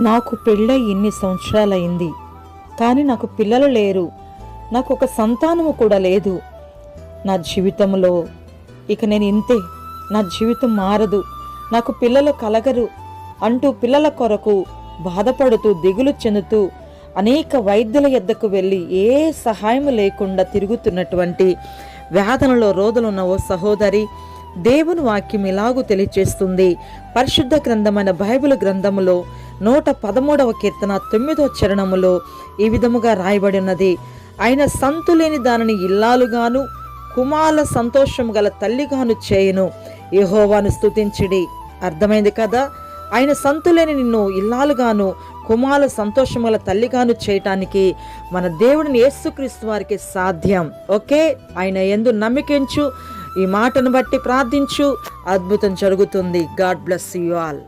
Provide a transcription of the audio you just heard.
నాకు పెళ్ళై ఇన్ని సంవత్సరాలైంది. కానీ నాకు పిల్లలు లేరు. నాకు ఒక సంతానము కూడా లేదు. నా జీవితంలో ఇక నేను ఇంతే. నా జీవితం మారదు. నాకు పిల్లలు కలగరు. అంటూ పిల్లల కొరకు బాధపడుతూ దిగులు చెందుతూ అనేక వైద్యుల ఎద్దకు వెళ్ళి ఏ సహాయం లేకుండా తిరుగుతున్నటువంటి వేదనలో రోదలున్న ఓ సహోదరి దేవుని వాక్యం ఇలాగూ తెలియచేస్తుంది. పరిశుద్ధ గ్రంథమైన బైబిల్ గ్రంథములో నూట పదమూడవ కీర్తన తొమ్మిదవ చరణములో ఈ విధముగా రాయబడి ఉన్నది ఆయన సంతులేని దానిని ఇల్లాలుగాను కుమాల సంతోషం గల తల్లిగాను చేయను. యహోవాను స్తుతించిడి. అర్థమైంది కదా? ఆయన సంతులేని నిన్ను ఇల్లాలుగాను కుమాల సంతోషం గల తల్లిగాను చేయటానికి మన దేవుడిని యేసుక్రీస్తు వారికి సాధ్యం. ఓకే? ఆయన ఎందు నమ్మికించు. ఈ మాటను బట్టి ప్రార్థించు. అద్భుతం జరుగుతుంది. God bless you all.